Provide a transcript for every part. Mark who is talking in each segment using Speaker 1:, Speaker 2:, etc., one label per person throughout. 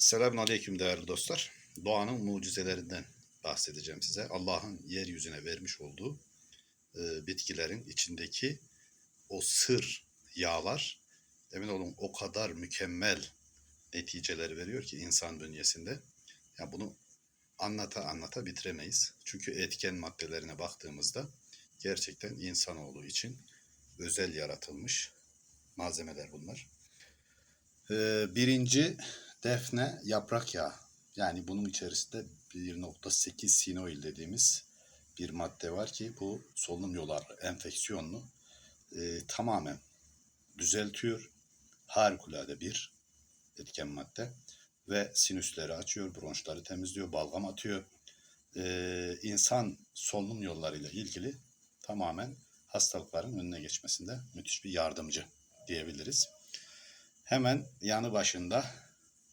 Speaker 1: Selamun Aleyküm değerli dostlar. Doğanın mucizelerinden bahsedeceğim size. Allah'ın yeryüzüne vermiş olduğu e, bitkilerin içindeki o sır yağlar emin olun o kadar mükemmel neticeler veriyor ki insan bünyesinde. Ya bunu anlata anlata bitiremeyiz. Çünkü etken maddelerine baktığımızda gerçekten insanoğlu için özel yaratılmış malzemeler bunlar. Ee, birinci defne yaprak yağı. Yani bunun içerisinde 1.8 sinoil dediğimiz bir madde var ki bu solunum yolları enfeksiyonunu e, tamamen düzeltiyor. Harikulade bir etken madde ve sinüsleri açıyor, bronşları temizliyor, balgam atıyor. Ee, insan solunum yollarıyla ilgili tamamen hastalıkların önüne geçmesinde müthiş bir yardımcı diyebiliriz. Hemen yanı başında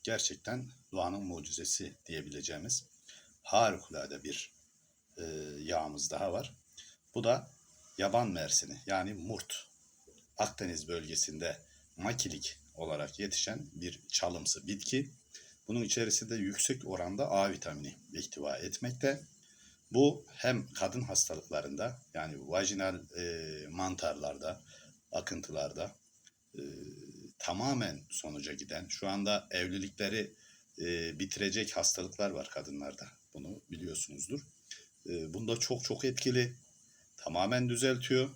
Speaker 1: gerçekten doğanın mucizesi diyebileceğimiz harikulade bir e, yağımız daha var. Bu da yaban mersini yani murt. Akdeniz bölgesinde makilik olarak yetişen bir çalımsı bitki. Bunun içerisinde yüksek oranda A vitamini ihtiva etmekte. Bu hem kadın hastalıklarında yani vajinal e, mantarlarda, akıntılarda e, tamamen sonuca giden, şu anda evlilikleri e, bitirecek hastalıklar var kadınlarda. Bunu biliyorsunuzdur. E, bunda çok çok etkili, tamamen düzeltiyor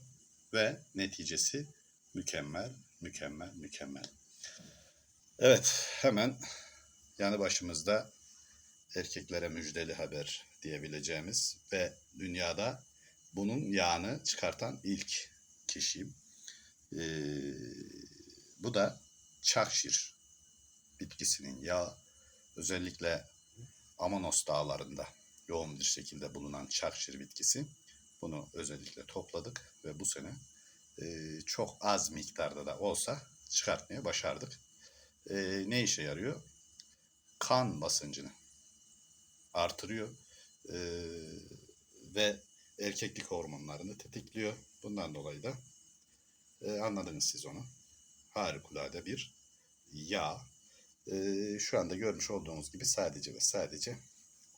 Speaker 1: ve neticesi mükemmel, mükemmel, mükemmel. Evet, hemen yanı başımızda erkeklere müjdeli haber diyebileceğimiz ve dünyada bunun yağını çıkartan ilk kişiyim. Ee, bu da çakşir bitkisinin yağı. Özellikle Amanos dağlarında yoğun bir şekilde bulunan çakşir bitkisi. Bunu özellikle topladık ve bu sene e, çok az miktarda da olsa çıkartmaya başardık. E, ne işe yarıyor? Kan basıncını artırıyor e, ve erkeklik hormonlarını tetikliyor. Bundan dolayı da e, anladınız siz onu. Harikulade bir yağ. E, şu anda görmüş olduğunuz gibi sadece ve sadece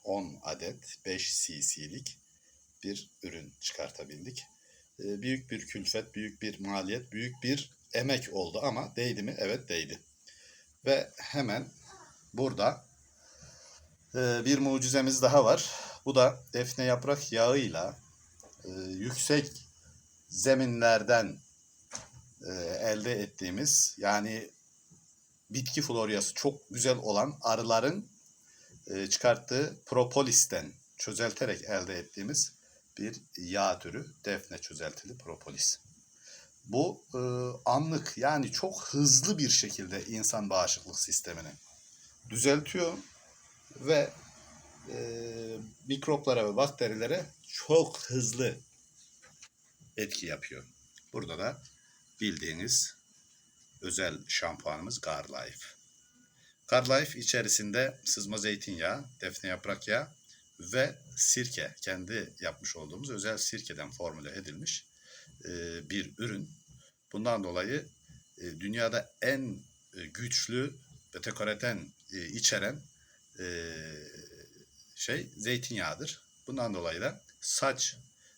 Speaker 1: 10 adet 5 cc'lik bir ürün çıkartabildik. E, büyük bir külfet, büyük bir maliyet, büyük bir emek oldu ama değdi mi? Evet değdi. Ve hemen burada e, bir mucizemiz daha var. Bu da defne yaprak yağıyla e, yüksek zeminlerden elde ettiğimiz yani bitki floryası çok güzel olan arıların e, çıkarttığı propolisten çözelterek elde ettiğimiz bir yağ türü defne çözeltili propolis. Bu e, anlık yani çok hızlı bir şekilde insan bağışıklık sistemini düzeltiyor ve e, mikroplara ve bakterilere çok hızlı etki yapıyor. Burada da bildiğiniz özel şampuanımız Garlife. Garlife içerisinde sızma zeytinyağı, defne yaprak yağı ve sirke, kendi yapmış olduğumuz özel sirkeden formüle edilmiş e, bir ürün. Bundan dolayı e, dünyada en e, güçlü beta-karoten e, içeren şey zeytinyağıdır. Bundan dolayı da saç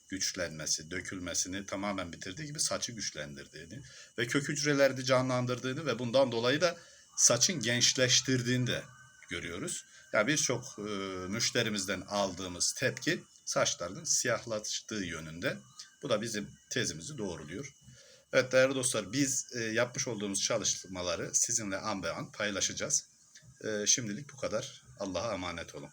Speaker 1: güçlenmesi, dökülmesini tamamen bitirdiği gibi saçı güçlendirdiğini ve kök hücreleri canlandırdığını ve bundan dolayı da saçın gençleştirdiğini de görüyoruz. Yani birçok e, müşterimizden aldığımız tepki saçlarının siyahlaştığı yönünde. Bu da bizim tezimizi doğruluyor. Evet değerli dostlar biz e, yapmış olduğumuz çalışmaları sizinle an be an paylaşacağız. E, şimdilik bu kadar. Allah'a emanet olun.